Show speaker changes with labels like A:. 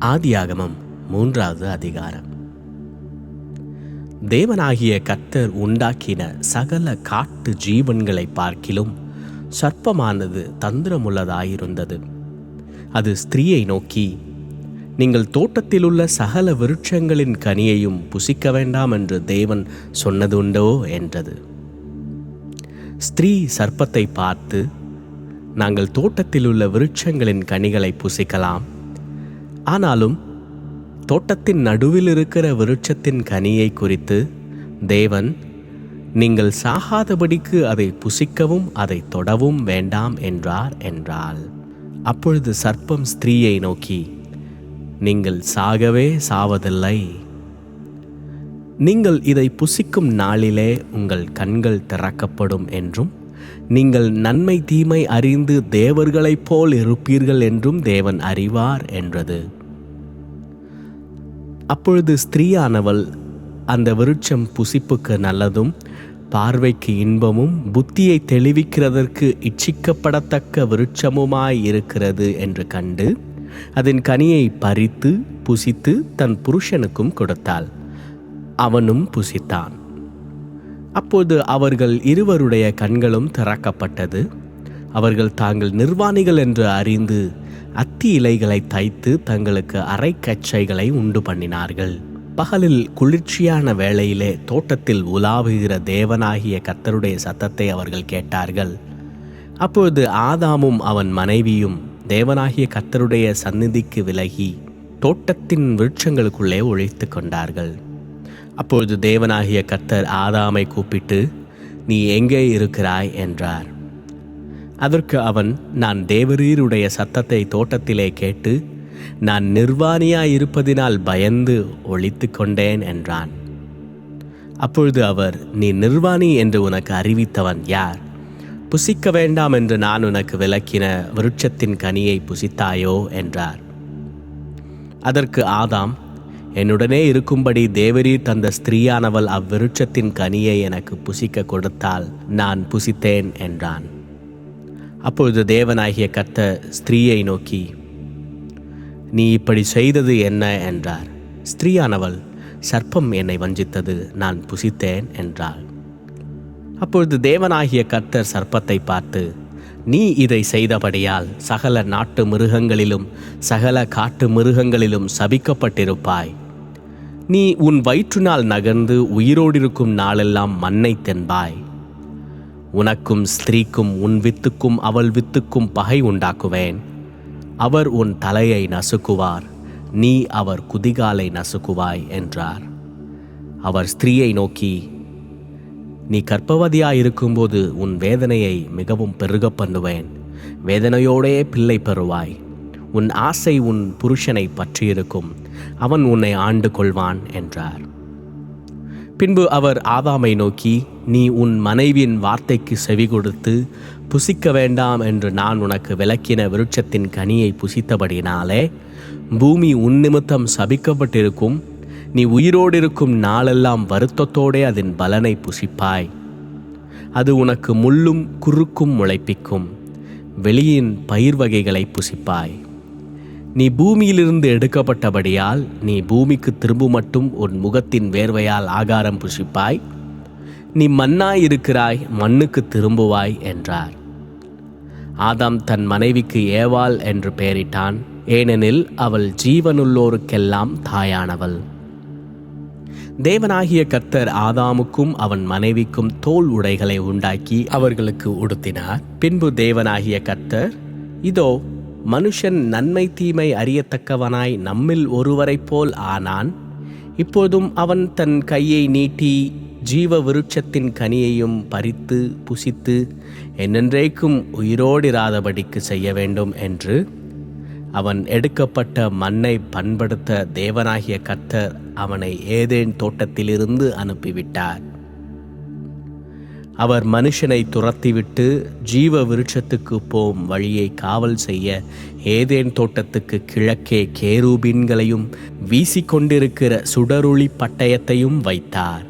A: ஆதியாகமம் மூன்றாவது அதிகாரம். தேவனாகிய கர்த்தர் உண்டாக்கின சகல காட்டு ஜீவன்களை பார்க்கிலும் சர்ப்பமானது தந்திரமுள்ளதாயிருந்தது. அது ஸ்திரீயை நோக்கி நீங்கள் தோட்டத்திலுள்ள சகல விருட்சங்களின் கனியையும் புசிக்க வேண்டாம் என்று தேவன் சொன்னதுண்டோ? என்றது. ஸ்திரீ சர்ப்பத்தை பார்த்து நாங்கள் தோட்டத்திலுள்ள விருட்சங்களின் கனிகளை புசிக்கலாம். ஆனாலும் தோட்டத்தின் நடுவில் இருக்கிற விருட்சத்தின் கனியை குறித்து தேவன் நீங்கள் சாகாதபடிக்கு அதை புசிக்கவும் அதை தொடவும் வேண்டாம் என்றார் என்றால் அப்பொழுது சர்ப்பம் ஸ்திரீயை நோக்கி நீங்கள் சாகவே சாவதில்லை. நீங்கள் இதை புசிக்கும் நாளிலே உங்கள் கண்கள் திறக்கப்படும் என்றும் நீங்கள் நன்மை தீமை அறிந்து தேவர்களைப் போல் இருப்பீர்கள் என்றும் தேவன் அறிவார் என்றது. அப்பொழுது ஸ்திரீயானவள் அந்த விருட்சம் புசிப்புக்கு நல்லதும் பார்வைக்கு இன்பமும் புத்தியை தெளிவிக்கிறதற்கு இச்சிக்கப்படத்தக்க விருட்சமுமாய் இருக்கிறது என்று கண்டு அதன் கனியை பறித்து புசித்து தன் புருஷனுக்கும் கொடுத்தாள். அவனும் புசித்தான். அப்போது அவர்கள் இருவருடைய கண்களும் திறக்கப்பட்டது. அவர்கள் தாங்கள் நிர்வாணிகள் என்று அறிந்து அத்தி இலைகளை தைத்து தங்களுக்கு அரைக்கச்சைகளை உண்டு பண்ணினார்கள். பகலில் குளிர்ச்சியான வேளையிலே தோட்டத்தில் உலாவுகிற தேவனாகிய கத்தருடைய சத்தத்தை அவர்கள் கேட்டார்கள். அப்பொழுது ஆதாமும் அவன் மனைவியும் தேவனாகிய கத்தருடைய சந்நிதிக்கு விலகி தோட்டத்தின் விருட்சங்களுக்குள்ளே ஒழித்து கொண்டார்கள். அப்பொழுது தேவனாகிய கத்தர் ஆதாமை கூப்பிட்டு நீ எங்கே இருக்கிறாய்? என்றார். அதற்கு அவன் நான் தேவரீருடைய சத்தத்தை தோட்டத்திலே கேட்டு நான் நிர்வாணியாய் இருப்பதினால் பயந்து ஒழித்து கொண்டேன் என்றான். அப்பொழுது அவர் நீ நிர்வாணி என்று உனக்கு அறிவித்தவன் யார்? புசிக்க வேண்டாம் என்று நான் உனக்கு விளக்கின விருட்சத்தின் கனியை புசித்தாயோ? என்றார். அதற்கு ஆதாம் என்னுடனே இருக்கும்படி தேவரீர் தந்த ஸ்திரீயானவள் அவ்விருட்சத்தின் கனியை எனக்கு புசிக்க கொடுத்தால் நான் புசித்தேன் என்றான். அப்பொழுது தேவனாகிய கத்த ஸ்திரீயை நோக்கி நீ இப்படி செய்தது என்ன என்றார். ஸ்திரீயானவள் சர்ப்பம் என்னை வஞ்சித்தது நான் புசித்தேன் என்றாள். அப்பொழுது தேவனாகிய கர்த்தர் சர்ப்பத்தை பார்த்து நீ இதை செய்தபடியால் சகல நாட்டு மிருகங்களிலும் சகல காட்டு மிருகங்களிலும் சபிக்கப்பட்டிருப்பாய். நீ உன் வயிற்றுனால் நகர்ந்து உயிரோடிருக்கும் நாளெல்லாம் மண்ணை தென்பாய் உனக்கும் ஸ்திரீக்கும் உன் வித்துக்கும் அவள் வித்துக்கும் பகை உண்டாக்குவேன். அவர் உன் தலையை நசுக்குவார் நீ அவர் குதிகாலை நசுக்குவாய் என்றார். அவர் ஸ்திரீயை நோக்கி நீ கர்ப்பவதியாயிருக்கும்போது உன் வேதனையை மிகவும் பெருக பண்ணுவேன். வேதனையோடே பிள்ளை பெறுவாய். உன் ஆசை உன் புருஷனை பற்றியிருக்கும். அவன் உன்னை ஆண்டு கொள்வான் என்றார். பின்பு அவர் ஆதாமை நோக்கி நீ உன் மனைவியின் வார்த்தைக்கு செவி கொடுத்து புசிக்க வேண்டாம் என்று நான் உனக்கு விளக்கின விருட்சத்தின் கனியை புசித்தபடினாலே பூமி உன் நிமித்தம் சபிக்கப்பட்டிருக்கும். நீ உயிரோடு இருக்கும் நாளெல்லாம் வருத்தத்தோடே அதன் பலனை புசிப்பாய். அது உனக்கு முள்ளும் குறுக்கும் முளைப்பிக்கும். வெளியின் பயிர் வகைகளை புசிப்பாய். நீ பூமியிலிருந்து எடுக்கப்பட்டபடியால் நீ பூமிக்கு திரும்ப மட்டும் உன் முகத்தின் வேர்வையால் ஆகாரம் புசிப்பாய். நீ மண்ணாயிருக்கிறாய் மண்ணுக்கு திரும்புவாய் என்றார். ஆதாம் தன் மனைவிக்கு ஏவாள் என்று பெயரிட்டான். ஏனெனில் அவள் ஜீவனுள்ளோருக்கெல்லாம் தாயானவள். தேவனாகிய கர்த்தர் ஆதாமுக்கும் அவன் மனைவிக்கும் தோல் உடைகளை உண்டாக்கி அவர்களுக்கு உடுத்தினார். பின்பு தேவனாகிய கர்த்தர் இதோ மனுஷன் நன்மை தீமை அறியத்தக்கவனாய் நம்மில் ஒருவரைப் போல் ஆனான். இப்போதும் அவன் தன் கையை நீட்டி ஜீவ விருட்சத்தின் கனியையும் பறித்து புசித்து என்னென்றைக்கும் உயிரோடிராதபடிக்கு செய்ய வேண்டும் என்று அவன் எடுக்கப்பட்ட மண்ணை பண்படுத்த தேவனாகிய கர்த்தர் அவனை ஏதேன் தோட்டத்திலிருந்து அனுப்பிவிட்டார். அவர் மனுஷனை துரத்திவிட்டு ஜீவ விருட்சத்துக்கு போம் வழியை காவல் செய்ய ஏதேன் தோட்டத்துக்கு கிழக்கே கேரூபின்களையும் வீசிக்கொண்டிருக்கிற சுடருளி பட்டயத்தையும் வைத்தார்.